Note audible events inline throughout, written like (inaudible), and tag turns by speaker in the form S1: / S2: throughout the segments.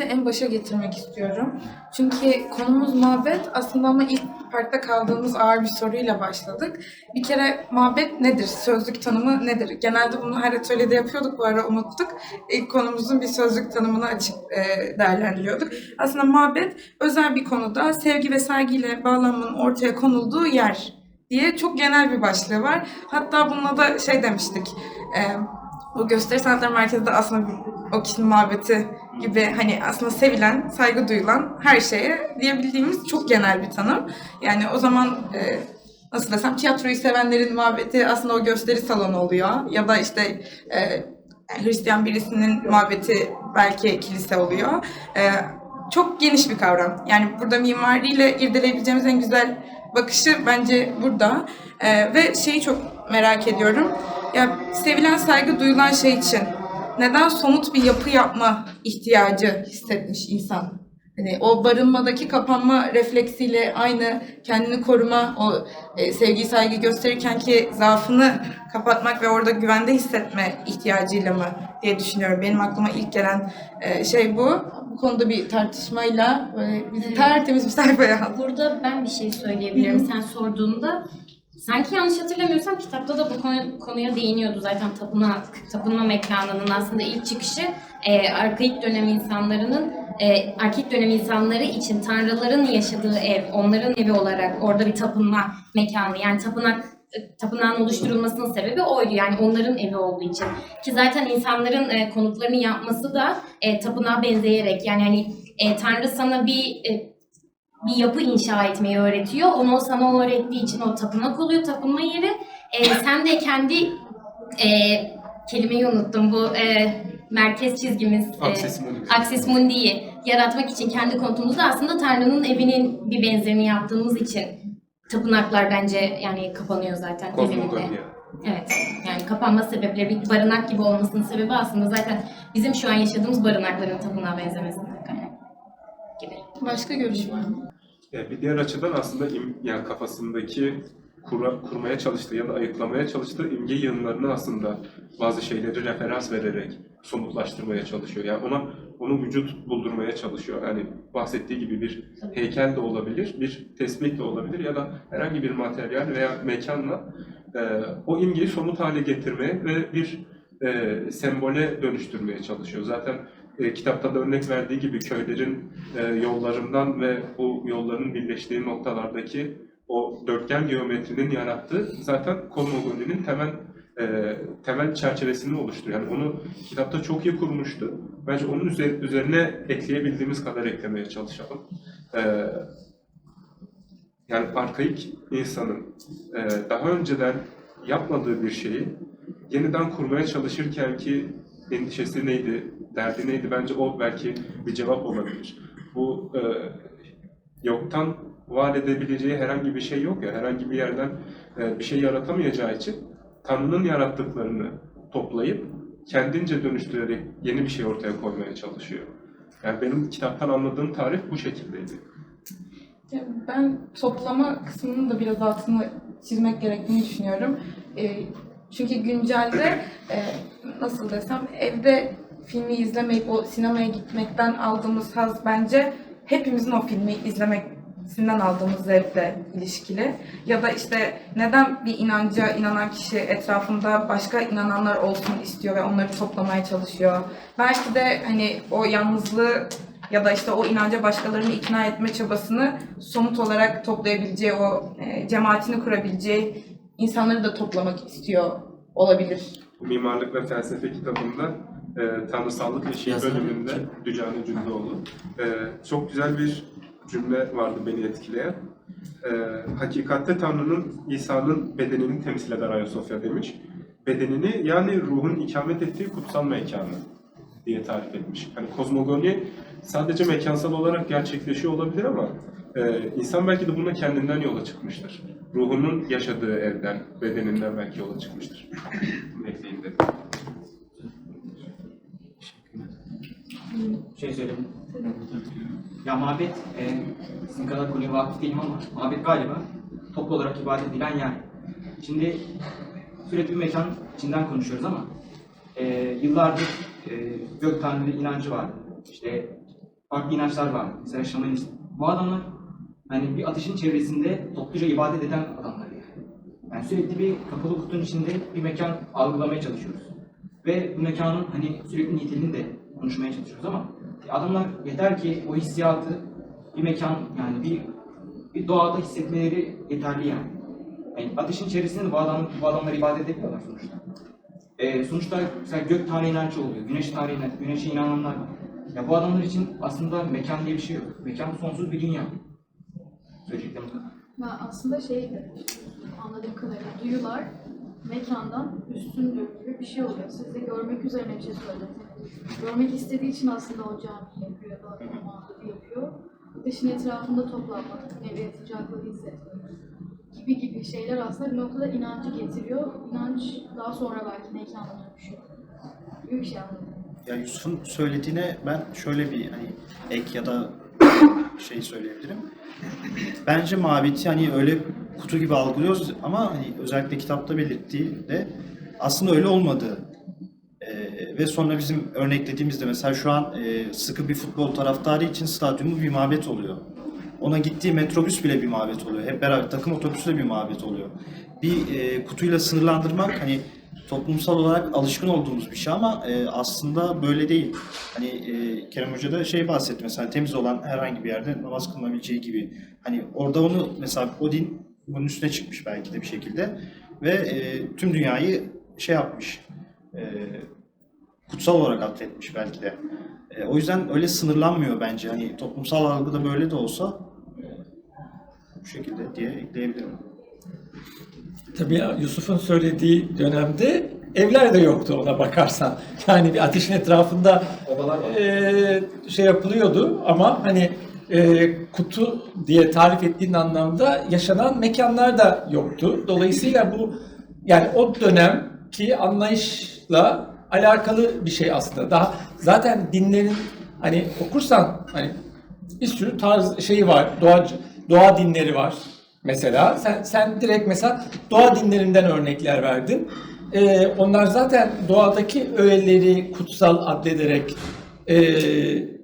S1: size en başa getirmek istiyorum. Çünkü konumuz mabet aslında ama ilk parkta kaldığımız ağır bir soruyla başladık. Bir kere mabet nedir? Sözlük tanımı nedir? Genelde bunu her atölyede yapıyorduk bu ara unuttuk. İlk konumuzun bir sözlük tanımını açıp e, değerlendiriyorduk. Aslında mabet özel bir konuda sevgi ve saygıyla bağlanmanın ortaya konulduğu yer diye çok genel bir başlığı var. Hatta bununla da şey demiştik. E, bu gösteri sanatları merkezinde aslında o kişinin mabeti gibi hani aslında sevilen, saygı duyulan her şeye diyebildiğimiz çok genel bir tanım. Yani o zaman e, nasıl desem tiyatroyu sevenlerin mabeti aslında o gösteri salonu oluyor. Ya da işte e, Hristiyan birisinin mabeti belki kilise oluyor. E, çok geniş bir kavram. Yani burada mimariyle irdeleyebileceğimiz en güzel bakışı bence burada. E, ve şeyi çok merak ediyorum. Ya sevilen saygı duyulan şey için neden somut bir yapı yapma ihtiyacı hissetmiş insan? Hani o barınmadaki kapanma refleksiyle aynı kendini koruma, o e, sevgi saygı gösterirken ki zaafını kapatmak ve orada güvende hissetme ihtiyacıyla mı diye düşünüyorum. Benim aklıma ilk gelen e, şey bu. Bu konuda bir tartışmayla böyle bizi tertemiz bir sayfaya aldı.
S2: Burada ben bir şey söyleyebilirim sen sorduğunda. Sanki yanlış hatırlamıyorsam kitapta da bu konu, konuya değiniyordu zaten tapınak, tapınma mekanının aslında ilk çıkışı. E, arkaik dönem insanlarının e, arkaik dönem insanları için tanrıların yaşadığı ev, onların evi olarak orada bir tapınma mekanı. Yani tapınak e, tapınağın oluşturulmasının sebebi oydu yani onların evi olduğu için. Ki zaten insanların e, konutlarını yapması da e, tapınağa benzeyerek yani hani e, Tanrı sana bir e, bir yapı inşa etmeyi öğretiyor. Onu o sana öğrettiği için o tapınak oluyor, tapınma yeri. Ee, sen de kendi e, kelimeyi unuttum bu e, merkez çizgimiz. e,
S3: Akses Mundi.
S2: Aksis Mundi'yi yaratmak için kendi konutumuzda aslında Tanrı'nın evinin bir benzerini yaptığımız için tapınaklar bence yani kapanıyor zaten evinde. Evet. Yani kapanma sebepleri bir barınak gibi olmasının sebebi aslında zaten bizim şu an yaşadığımız barınakların tapınağa benzemesinden kaynaklı gibi.
S1: Başka görüş var mı?
S3: Yani bir diğer açıdan aslında im, yani kafasındaki kura- kurmaya çalıştığı ya da ayıklamaya çalıştığı imge yığınlarını aslında bazı şeyleri referans vererek somutlaştırmaya çalışıyor. Yani ona onu vücut buldurmaya çalışıyor. Yani bahsettiği gibi bir heykel de olabilir, bir tesbih de olabilir ya da herhangi bir materyal veya mekanla e, o imgeyi somut hale getirmeye ve bir e, sembole dönüştürmeye çalışıyor. Zaten e, kitapta da örnek verdiği gibi köylerin e, yollarından ve bu yolların birleştiği noktalardaki o dörtgen geometrinin yarattığı zaten kozmogoninin temel e, temel çerçevesini oluşturuyor. Yani onu kitapta çok iyi kurmuştu. Bence onun üzer- üzerine ekleyebildiğimiz kadar eklemeye çalışalım. E, yani arkaik insanın e, daha önceden yapmadığı bir şeyi yeniden kurmaya çalışırken ki endişesi neydi, derdi neydi bence o belki bir cevap olabilir. Bu e, yoktan var edebileceği herhangi bir şey yok ya, herhangi bir yerden e, bir şey yaratamayacağı için Tanrı'nın yarattıklarını toplayıp kendince dönüştürerek yeni bir şey ortaya koymaya çalışıyor. Yani benim kitaptan anladığım tarif bu şekildeydi.
S1: Ben toplama kısmının da biraz altını çizmek gerektiğini düşünüyorum. Ee, çünkü güncelde e, nasıl desem evde filmi izlemeyip o sinemaya gitmekten aldığımız haz bence hepimizin o filmi izlemesinden aldığımız zevkle ilişkili. Ya da işte neden bir inanca inanan kişi etrafında başka inananlar olsun istiyor ve onları toplamaya çalışıyor. Belki de hani o yalnızlığı ya da işte o inanca başkalarını ikna etme çabasını somut olarak toplayabileceği, o e, cemaatini kurabileceği insanları da toplamak istiyor olabilir.
S3: Bu Mimarlık ve Felsefe kitabında e, Tanrısallık
S4: Yazarı
S3: bölümünde? Dücani Cündoğlu e, çok güzel bir cümle vardı beni etkileyen. E, hakikatte Tanrı'nın İsa'nın bedenini temsil eder Ayasofya demiş. Bedenini yani ruhun ikamet ettiği kutsal mekanı diye tarif etmiş. Hani kozmogoni sadece mekansal olarak gerçekleşiyor olabilir ama e, insan belki de buna kendinden yola çıkmıştır. Ruhunun yaşadığı evden, bedeninden belki yola çıkmıştır. Dedim.
S4: şey söyleyeyim. Ya mabet, e, sizin kadar konuya vakıf değilim ama mabet galiba toplu olarak ibadet edilen yer. Şimdi sürekli bir mekan içinden konuşuyoruz ama e, yıllardır e, gök tanrı inancı vardı. İşte farklı inançlar var. Mesela şamanist. Bu adamlar hani bir ateşin çevresinde topluca ibadet eden adamlar yani. Yani sürekli bir kapalı kutunun içinde bir mekan algılamaya çalışıyoruz. Ve bu mekanın hani sürekli niteliğini de konuşmaya çalışıyoruz ama adamlar yeter ki o hissiyatı bir mekan yani bir bir doğada hissetmeleri yeterli yani. yani ateşin içerisinde de bu, adam, bu adamlar ibadet etmiyorlar sonuçta. Ee, sonuçta mesela gök tanrı inancı oluyor, güneş tanrı inancı, güneşe inananlar var. Ya bu adamlar için aslında mekan diye bir şey yok. Mekan sonsuz bir dünya. Söyleyeceklerim kadar.
S5: Ben aslında şey anladığım kadarıyla duyular mekandan üstündür gibi bir şey oluyor. Siz de görmek üzerine bir şey söylediniz. Görmek istediği için aslında o camiyi yapıyor ya da o mağduru yapıyor. Ateşin etrafında toplanmak, nevi sıcaklığı hissetmek gibi gibi şeyler aslında bir noktada inancı getiriyor. İnanç daha sonra belki mekana dönüşüyor. Gibi bir şey anladım.
S6: Ya Yusuf'un söylediğine ben şöyle bir hani ek ya da (laughs) şey söyleyebilirim. Bence mabeti hani öyle kutu gibi algılıyoruz ama hani özellikle kitapta belirttiği de aslında öyle olmadığı. Ee, ve sonra bizim örneklediğimizde mesela şu an e, sıkı bir futbol taraftarı için stadyumu bir mabet oluyor. Ona gittiği metrobüs bile bir mabet oluyor. Hep beraber takım otobüsü de bir mabet oluyor. Bir e, kutuyla sınırlandırmak hani toplumsal olarak alışkın olduğumuz bir şey ama e, aslında böyle değil. Hani e, Kerem Hoca da şey bahsetti mesela temiz olan herhangi bir yerde namaz kılınabileceği gibi. Hani orada onu mesela o din bunun üstüne çıkmış belki de bir şekilde ve e, tüm dünyayı şey yapmış. E, kutsal olarak atfetmiş belki de. E, o yüzden öyle sınırlanmıyor bence. Hani toplumsal algıda böyle de olsa e, bu şekilde diye ekleyebilirim.
S7: Tabii Yusuf'un söylediği dönemde evler de yoktu ona bakarsan. Yani bir ateşin etrafında eee, şey yapılıyordu ama hani eee, kutu diye tarif ettiğin anlamda yaşanan mekanlar da yoktu. Dolayısıyla bu yani o dönemki anlayışla alakalı bir şey aslında. Daha zaten dinlerin hani okursan hani bir sürü tarz şeyi var. Doğa doğa dinleri var. Mesela sen sen direkt mesela doğa dinlerinden örnekler verdin. Ee, onlar zaten doğadaki öğeleri kutsal addederek e,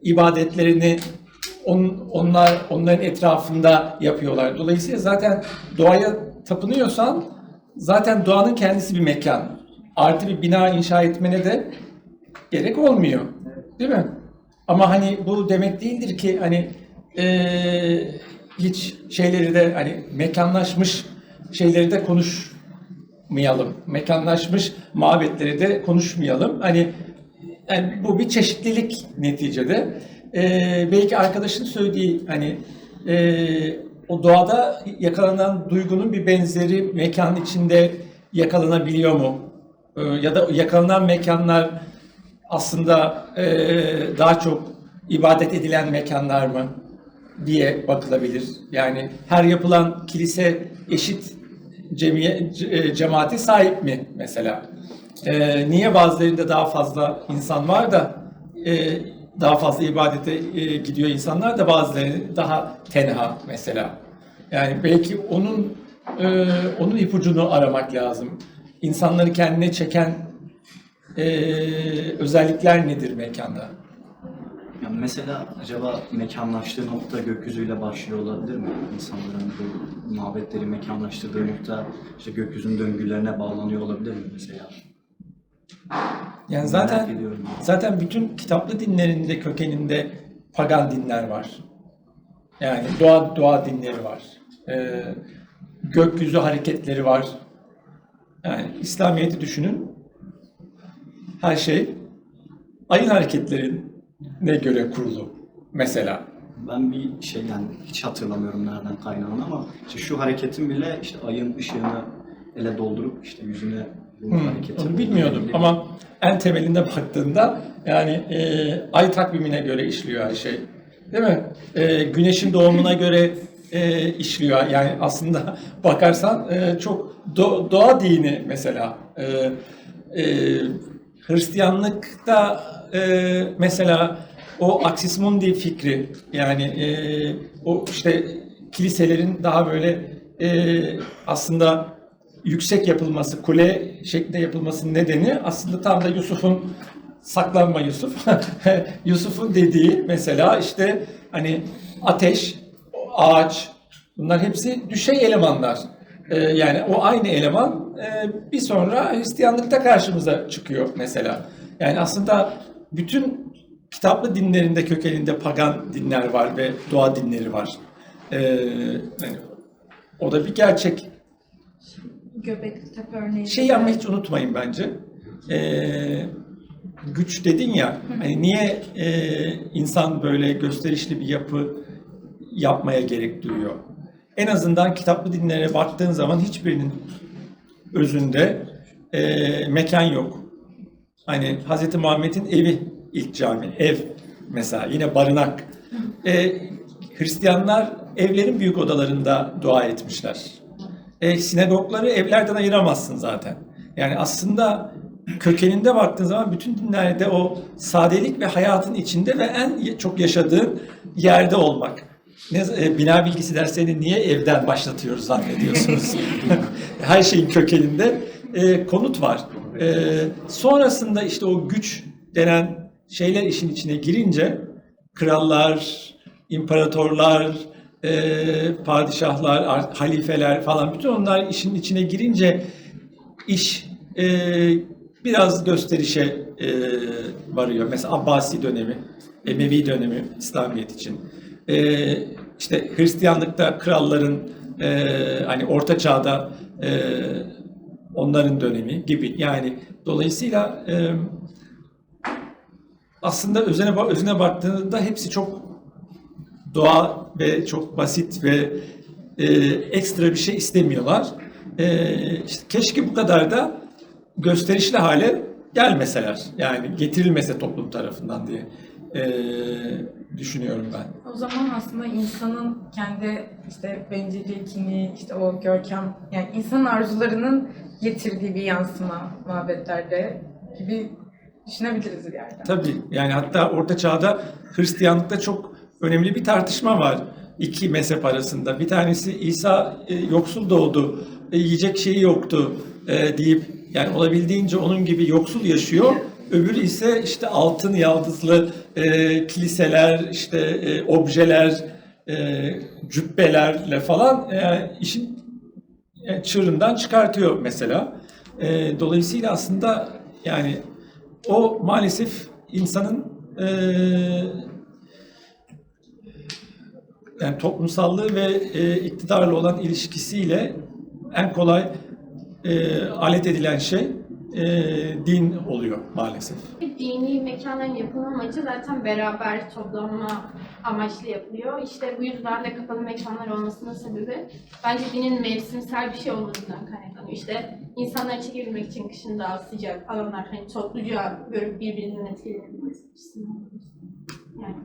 S7: ibadetlerini on, onlar onların etrafında yapıyorlar. Dolayısıyla zaten doğaya tapınıyorsan zaten doğanın kendisi bir mekan. Artı bir bina inşa etmene de gerek olmuyor. Değil mi? Ama hani bu demek değildir ki hani eee, hiç şeyleri de hani mekanlaşmış şeyleri de konuşmayalım. Mekanlaşmış mabetleri de konuşmayalım. Hani yani bu bir çeşitlilik neticede. Eee, belki arkadaşın söylediği hani eee, o doğada yakalanan duygunun bir benzeri mekanın içinde yakalanabiliyor mu? Eee, ya da yakalanan mekanlar aslında eee, daha çok ibadet edilen mekanlar mı diye bakılabilir. Yani her yapılan kilise eşit cemiye, e, cemaate sahip mi mesela? Eee, niye bazılarında daha fazla insan var da eee, daha fazla ibadete e, gidiyor insanlar da bazıları daha tenha mesela. Yani belki onun e, onun ipucunu aramak lazım. İnsanları kendine çeken e, özellikler nedir mekanda?
S6: Yani mesela acaba mekanlaştığı nokta gökyüzüyle başlıyor olabilir mi? İnsanların bu mabetleri mekanlaştırdığı nokta işte gökyüzünün döngülerine bağlanıyor olabilir mi mesela?
S7: Yani zaten zaten bütün kitaplı dinlerin de kökeninde pagan dinler var. Yani doğa doğa dinleri var. Ee, gökyüzü hareketleri var. Yani İslamiyet'i düşünün. Her şey ayın hareketlerine göre kurulu mesela.
S6: Ben bir şey yani hiç hatırlamıyorum nereden kaynağını ama işte şu hareketin bile işte ayın ışığını ele doldurup işte yüzüne bu
S7: Hmm,
S6: hareketin.
S7: onu bilmiyordum ama en temelinde baktığında yani e, ay takvimine göre işliyor her şey. Değil mi? E, güneşin doğumuna göre e, işliyor. Yani aslında (laughs) bakarsan e, çok do- doğa dini mesela. E, e, Hristiyanlıkta e, mesela o Axis Mundi fikri yani e, o işte kiliselerin daha böyle e, aslında yüksek yapılması, kule şeklinde yapılmasının nedeni aslında tam da Yusuf'un saklanma Yusuf. (laughs) Yusuf'un dediği mesela işte hani ateş, ağaç bunlar hepsi düşey elemanlar. Ee, yani o aynı eleman e, bir sonra Hristiyanlıkta karşımıza çıkıyor mesela. Yani aslında bütün kitaplı dinlerinde kökeninde pagan dinler var ve doğa dinleri var. Ee, yani o da bir gerçek.
S1: Göbekli Tepe örneği.
S7: Şeyi ama hiç unutmayın bence. Ee, güç dedin ya, hani niye e, insan böyle gösterişli bir yapı yapmaya gerek duyuyor? En azından kitaplı dinlere baktığın zaman hiçbirinin özünde e, mekan yok. Hani Hz. Muhammed'in evi ilk cami, ev mesela yine barınak. E, Hristiyanlar evlerin büyük odalarında dua etmişler. E, sinagogları evlerden ayıramazsın zaten. Yani aslında kökeninde baktığın zaman bütün dinlerde o sadelik ve hayatın içinde ve en çok yaşadığın yerde olmak. Ne, e, bina bilgisi derslerini niye evden başlatıyoruz zannediyorsunuz? (laughs) Her şeyin kökeninde e, konut var. E, sonrasında işte o güç denen şeyler işin içine girince krallar, imparatorlar, e, padişahlar, ar- halifeler falan bütün onlar işin içine girince iş e, biraz gösterişe e, varıyor. Mesela Abbasi dönemi, Emevi dönemi İslamiyet için. E, işte Hristiyanlıkta kralların e, hani Orta Çağ'da e, onların dönemi gibi. Yani dolayısıyla e, aslında özüne, özüne baktığında hepsi çok doğa ve çok basit ve e, ekstra bir şey istemiyorlar. E, işte keşke bu kadar da gösterişli hale gelmeseler. Yani getirilmese toplum tarafından diye e, düşünüyorum ben.
S1: O zaman aslında insanın kendi işte bencilliği, kini, işte o görkem, yani insan arzularının getirdiği bir yansıma mabetlerde gibi düşünebiliriz bir yerden.
S7: Tabii yani hatta Orta Çağ'da Hristiyanlıkta çok önemli bir tartışma var iki mezhep arasında. Bir tanesi İsa e, yoksul doğdu, e, yiyecek şeyi yoktu e, deyip yani olabildiğince onun gibi yoksul yaşıyor. Öbürü ise işte altın yaldızlı e, kiliseler, işte e, objeler, e, cübbelerle falan e, işin çığırından çıkartıyor mesela. E, dolayısıyla aslında yani o maalesef insanın e, yani toplumsallığı ve e, iktidarla olan ilişkisiyle en kolay e, alet edilen şey e, din oluyor maalesef.
S8: Dini mekanların yapılma amacı zaten beraber toplanma amaçlı yapılıyor. İşte bu yüzden de kapalı mekanlar olmasının sebebi bence dinin mevsimsel bir şey olduğundan kaynaklanıyor. İşte insanlar çekebilmek için kışın daha sıcak alanlar hani topluca görüp birbirinden etkilenebilmesi açısından. Yani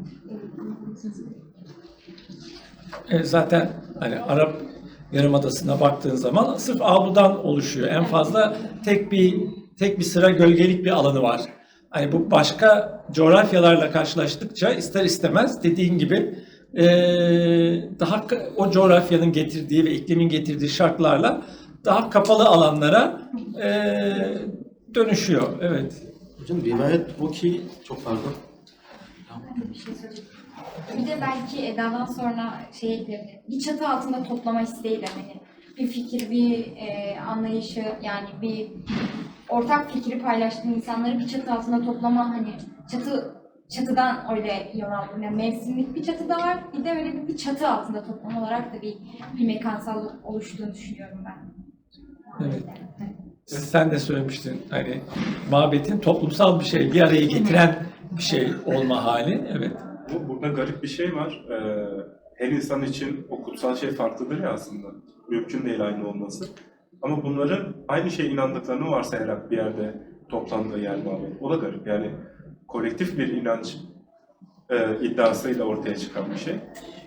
S7: E, zaten hani Arap Yarımadası'na baktığın zaman sırf avludan oluşuyor. En fazla tek bir tek bir sıra gölgelik bir alanı var. Hani bu başka coğrafyalarla karşılaştıkça ister istemez dediğin gibi e, daha o coğrafyanın getirdiği ve iklimin getirdiği şartlarla daha kapalı alanlara e, dönüşüyor. Evet.
S9: Hocam rivayet o ki çok pardon.
S10: Bir şey söyleyeyim. Bir de belki Eda'dan sonra şey. Bir çatı altında toplama isteğiyle hani bir fikir, bir e, anlayışı yani bir ortak fikri paylaştığın insanları bir çatı altında toplama hani çatı çatıdan öyle yöneldim. Yani mevsimlik bir çatı da var. Bir de öyle bir, bir çatı altında toplam olarak da bir bir mekansallık oluştuğunu düşünüyorum ben.
S7: Evet. Sen de söylemiştin hani mabetin toplumsal bir şey, bir araya getiren bir şey olma hali. Evet.
S3: Bu, burada garip bir şey var. Ee, her insan için o kutsal şey farklıdır ya aslında. Mümkün değil aynı olması. Ama bunların aynı şeye inandıklarını varsayarak bir yerde toplandığı yer mabet. O da garip. Yani kolektif bir inanç e, iddiasıyla ortaya çıkan bir şey.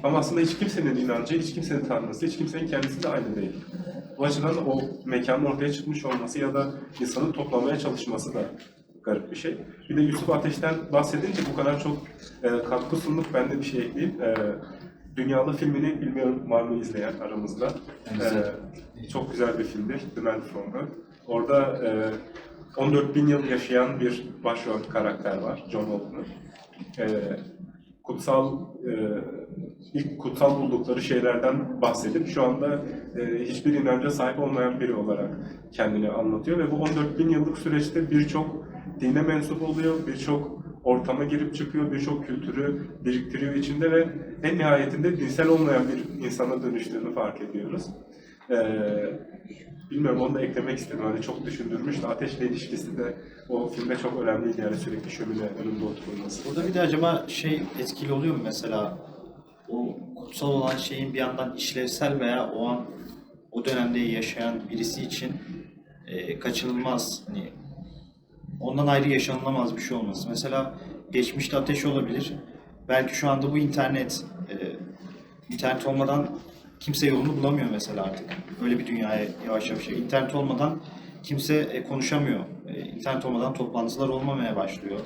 S3: Ama aslında hiç kimsenin inancı, hiç kimsenin tanrısı, hiç kimsenin kendisi de aynı değil. Bu açıdan o mekanın ortaya çıkmış olması ya da insanın toplamaya çalışması da garip bir şey. Bir de Yusuf Ateş'ten bahsedince bu kadar çok e, katkı sunduk. Ben de bir şey ekleyeyim. E, Dünyalı filmini bilmiyorum var mı izleyen aramızda. E, çok güzel bir filmdir. The Man From Earth. Orada e, 14 bin yıl yaşayan bir başrol karakter var, John Walton. Ee, kutsal, e, ilk kutsal buldukları şeylerden bahsedip şu anda e, hiçbir inanca sahip olmayan biri olarak kendini anlatıyor ve bu 14 bin yıllık süreçte birçok dine mensup oluyor, birçok ortama girip çıkıyor, birçok kültürü biriktiriyor içinde ve en nihayetinde dinsel olmayan bir insana dönüştüğünü fark ediyoruz. Ee, bilmiyorum onu da eklemek istedim. Hani çok düşündürmüştü. Ateşle ilişkisi de o filmde çok önemliydi yani sürekli şömine önünde oturulması.
S6: Burada bir de acaba şey etkili oluyor mu mesela o kutsal olan şeyin bir yandan işlevsel veya o an o dönemde yaşayan birisi için e, kaçınılmaz hani ondan ayrı yaşanılamaz bir şey olması. Mesela geçmişte ateş olabilir. Belki şu anda bu internet e, internet olmadan kimse yolunu bulamıyor mesela artık. Böyle bir dünyaya yavaş yavaş. İnternet olmadan kimse e, konuşamıyor. E, internet olmadan toplantılar olmamaya başlıyor.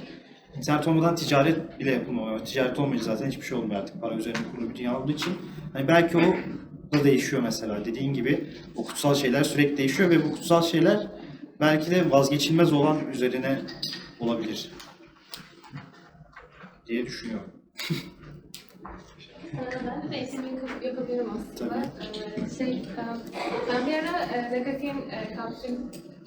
S6: İnternet olmadan ticaret bile yapılmıyor. Ticaret olmayınca zaten hiçbir şey olmuyor artık. Para üzerine kurulu bir dünya olduğu için. Hani belki o da değişiyor mesela. Dediğin gibi o kutsal şeyler sürekli değişiyor ve bu kutsal şeyler belki de vazgeçilmez olan üzerine olabilir diye düşünüyorum.
S8: Ee, Ben de eğitimini yapabilirim aslında. Ee, Şey, ben bir ara e, Lekak'in e, kapsül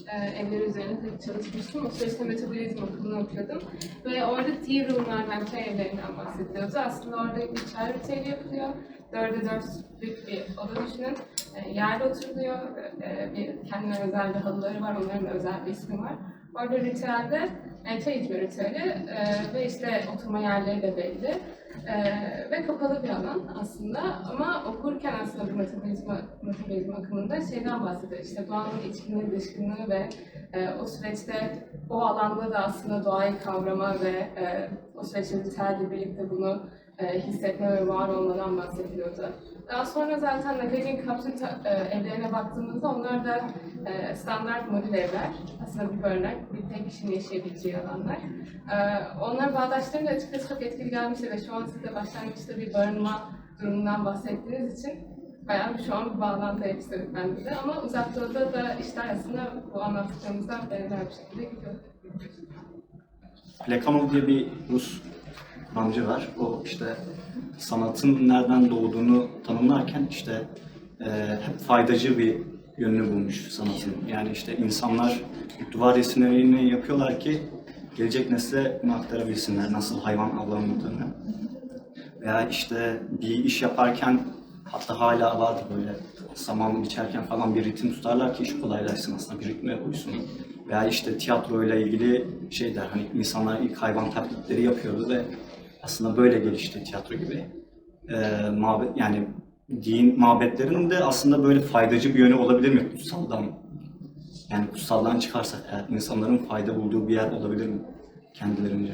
S8: e, evleri üzerine çalışmıştım. O süreçte metabolizm okulunu okuyordum. Ve orada tea room'lardan, çay evlerinden bahsediyordu. Aslında orada bir çay ritüeli yapılıyor. Dörde dörtlük bir oda düşünün. E, yerde oturuluyor. E, bir kendine özel bir halıları var. Onların da özel bir ismi var. Orada ritüelde e, çay içme ritüeli e, ve işte oturma yerleri de belli. Ee, ve kapalı bir alan aslında ama okurken aslında bu metabolizma, metabolizma akımında şeyden bahsediyor işte doğanın içkinliği, dışkınlığı ve e, o süreçte o alanda da aslında doğayı kavrama ve e, o süreçte ritüelle birlikte bunu e, hissetme ve var olmadan bahsediyordu. Daha sonra zaten Nagagin kapsül e, evlerine baktığımızda onlar da e, standart modül evler. Aslında bir barınak, bir tek kişinin yaşayabileceği alanlar. E, onları bağdaştırınca açıkçası çok etkili gelmişti ve şu an siz de başlangıçta bir barınma durumundan bahsettiğiniz için bayağı şu an bir bağlantı istedik bende de. Ama uzak doğuda da işler aslında bu anlattıklarımızdan benzer bir şekilde gidiyor.
S11: Plekanov diye bir Rus kuramcı var. O işte sanatın nereden doğduğunu tanımlarken işte e, hep faydacı bir yönünü bulmuş sanatın. Yani işte insanlar duvar resimlerini yapıyorlar ki gelecek nesle aktarabilsinler nasıl hayvan avlanıldığını. Veya işte bir iş yaparken hatta hala vardı böyle saman biçerken falan bir ritim tutarlar ki iş kolaylaşsın aslında bir ritme uysun. Veya işte tiyatroyla ilgili şey der hani insanlar ilk hayvan taklitleri yapıyordu ve aslında böyle gelişti tiyatro gibi. Ee, e, mabet, yani din mabetlerinin de aslında böyle faydacı bir yönü olabilir mi kutsaldan? Yani kutsaldan çıkarsak eğer insanların fayda bulduğu bir yer olabilir mi kendilerince?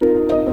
S11: Müzik